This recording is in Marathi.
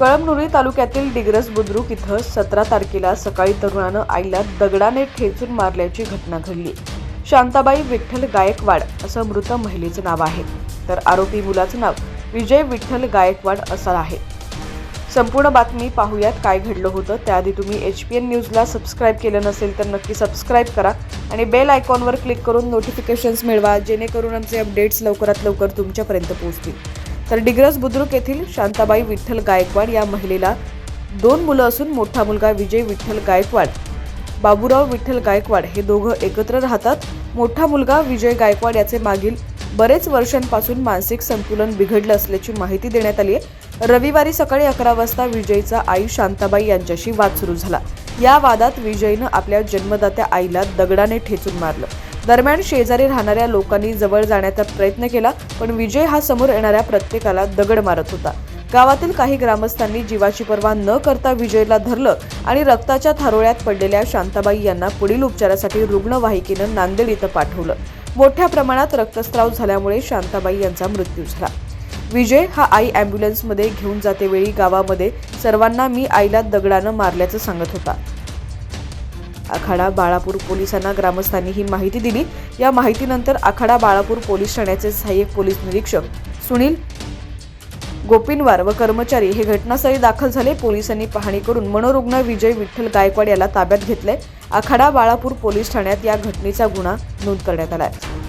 कळमनुरी तालुक्यातील डिग्रस बुद्रुक इथं सतरा तारखेला सकाळी तरुणानं आईला दगडाने ठेचून मारल्याची घटना घडली. शांताबाई विठ्ठल गायकवाड असं मृत महिलेचं नाव आहे. तर आरोपी मुलाचं नाव विजय विठ्ठल गायकवाड असं आहे. संपूर्ण बातमी पाहूयात काय घडलं होतं. त्याआधी तुम्ही एच पी एन न्यूजला सबस्क्राईब केलं नसेल तर नक्की सबस्क्राईब करा आणि बेल आयकॉनवर क्लिक करून नोटिफिकेशन्स मिळवा जेणेकरून आमचे अपडेट्स लवकरात लवकर तुमच्यापर्यंत पोहोचतील. तर डिग्रस बुद्रुक येथील शांताबाई विठ्ठल गायकवाड या महिलेला दोन मुलं असून मोठा मुलगा विजय विठ्ठल गायकवाड बाबूराव विठ्ठल गायकवाड हे दोघं एकत्र राहतात. मोठा मुलगा विजय गायकवाड याचे मागील बरेच वर्षांपासून मानसिक संतुलन बिघडलं असल्याची माहिती देण्यात आली आहे. रविवारी सकाळी अकरा वाजता विजयचा आई शांताबाई यांच्याशी वाद सुरू झाला. या वादात विजयनं आपल्या जन्मदात्या आईला दगडाने ठेचून मारलं. दरम्यान शेजारी राहणाऱ्या लोकांनी जवळ जाण्याचा प्रयत्न केला पण विजय हा समोर येणाऱ्या प्रत्येकाला दगड मारत होता. गावातील काही ग्रामस्थांनी जीवाची पर्वा न करता विजयला धरलं आणि रक्ताच्या थारोळ्यात पडलेल्या शांताबाई यांना पुढील उपचारासाठी रुग्णवाहिकेनं नांदेड इथं पाठवलं. मोठ्या प्रमाणात रक्तस्राव झाल्यामुळे शांताबाई यांचा मृत्यू झाला. विजय हा आई ॲम्ब्युलन्समध्ये घेऊन जातेवेळी गावामध्ये सर्वांना मी आईला दगडानं मारल्याचं सांगत होता. आखाडा बाळापूर पोलिसांना ग्रामस्थांनी ही माहिती दिली. या माहितीनंतर आखाडा बाळापूर पोलीस ठाण्याचे सहाय्यक पोलीस निरीक्षक सुनील गोपिनवार व कर्मचारी हे घटनास्थळी दाखल झाले. पोलिसांनी पाहणी करून मनोरुग्ण विजय विठ्ठल गायकवाड याला ताब्यात घेतले. आखाडा बाळापूर पोलीस ठाण्यात या घटनेचा गुन्हा नोंद करण्यात आला आहे.